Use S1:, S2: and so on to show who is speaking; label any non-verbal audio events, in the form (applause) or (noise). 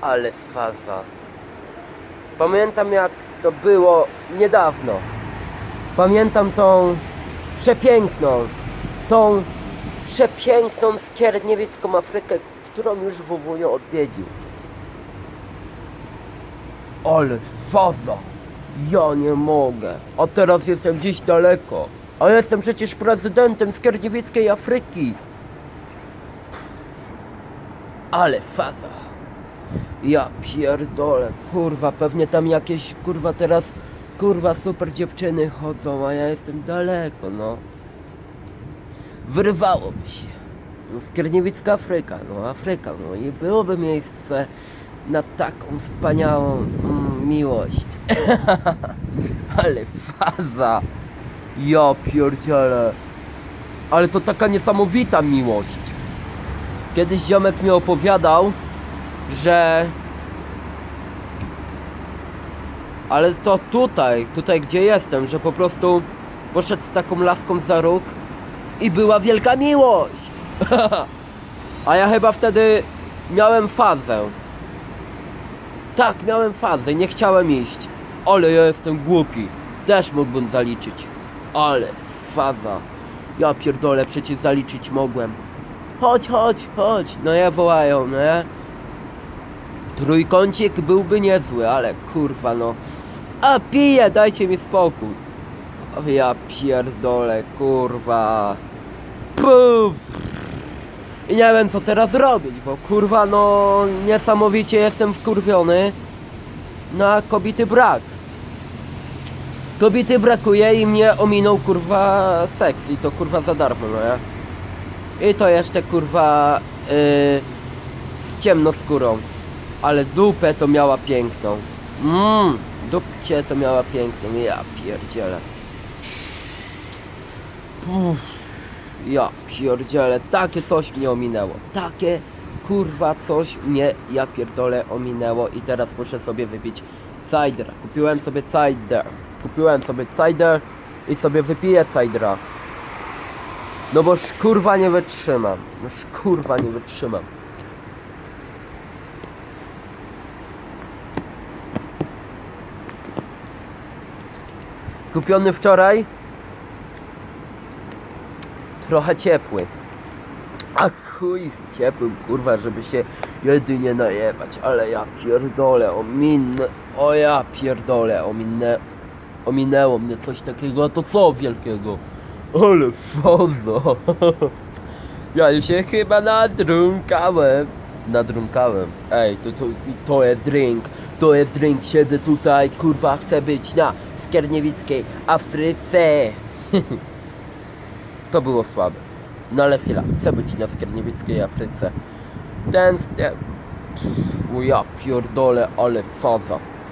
S1: Ale faza. Pamiętam jak to było niedawno. Pamiętam tą przepiękną, tą przepiękną skierniewiecką Afrykę, którą już WW odwiedził. Ale faza! Ja nie mogę. A teraz jestem gdzieś daleko. A jestem przecież prezydentem skierniewieckiej Afryki. Ale faza. Ja pierdolę, kurwa, pewnie tam jakieś, kurwa, teraz, kurwa, super dziewczyny chodzą, a ja jestem daleko, no. Wyrwałoby się. No, Skierniewicka Afryka, no, Afryka, no i byłoby miejsce na taką wspaniałą mm, miłość. (laughs) Ale faza. Ja pierdzielę. Ale to taka niesamowita miłość. Kiedyś ziomek mi opowiadał, że ale to tutaj, tutaj gdzie jestem, że po prostu poszedł z taką laską za róg i była wielka miłość. (laughs) A ja chyba wtedy miałem fazę. Tak, miałem fazę, nie chciałem iść. Ale ja jestem głupi. Też mógłbym zaliczyć. Ale faza. Ja pierdolę, przecież zaliczyć mogłem. Chodź, chodź, chodź. No ja wołają, no ja. Trójkącik byłby niezły, ale kurwa no. A piję, dajcie mi spokój. O, ja pierdolę, kurwa. Puf. I nie wiem co teraz robić, bo kurwa no niesamowicie jestem wkurwiony na kobiety brak. Kobiety brakuje i mnie ominął kurwa seks i to kurwa za darmo, no ja. I to jeszcze kurwa yy, z ciemnoskórą. Ale dupę to miała piękną. Mmm, dupcie to miała piękną. Ja pierdzielę. Ja pierdzielę, takie coś mnie ominęło. Takie kurwa coś mnie, ja pierdolę, ominęło i teraz muszę sobie wypić cider. Kupiłem sobie cider. Kupiłem sobie cider i sobie wypiję cidera. No bo kurwa nie wytrzymam. No kurwa nie wytrzymam. Kupiony wczoraj. Trochę ciepły. A chuj z ciepłym, kurwa, żeby się jedynie najebać. Ale ja pierdolę, ominę. O ja pierdolę, ominę. Ominęło mnie coś takiego, a to co wielkiego? Ale fozo. (laughs) Ja już się chyba nadrunkałem. Nadrunkałem. Ej, to, to, to jest drink. To jest drink. Siedzę tutaj, kurwa, chcę być na Skierniewickiej Afryce. (laughs) to było słabe. No ale chwila, chcę być na Skierniewickiej Afryce. Tęsknię. O ja pierdolę, ale faza.